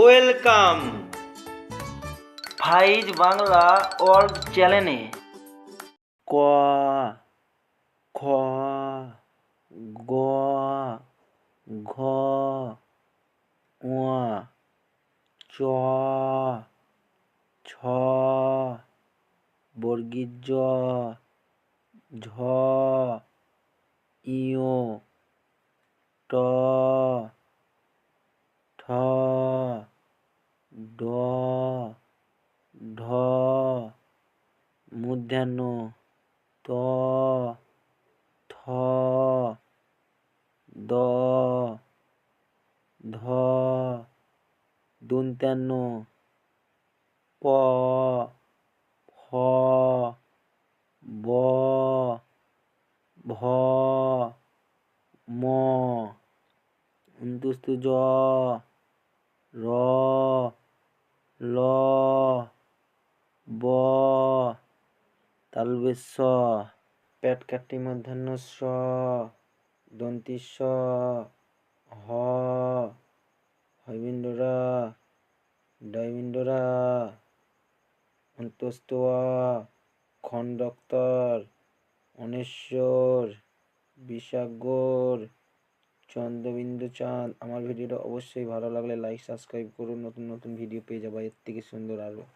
Welcome. ফাইজ Bangla world চ্যানেলে। ক, খ, গ, ঘ, ঙ, চ, ছ বর্গীর জ ঝ ইয় ট ড, ঢ মূর্ধন্য ত, থ, দ, ধ দন্তান্ন প, ফ, ব, ভ, ম জ, র ব। তালবেশ্য। পেট কাটি মধ্যাহ্ন স দন্তিস্ব হ। হইবিন্দরা ডয়বিন্দরা অন্তস্ত খণ্ডক্তর অনেশ্বর। বিষাগর চন্দ্রবিন্দু চাঁদ আমার ভিডিওটা অবশ্যই ভালো লাগলে লাইক সাবস্ক্রাইব করুন। নতুন নতুন ভিডিও পেয়ে যাব। এর থেকে সুন্দর আরও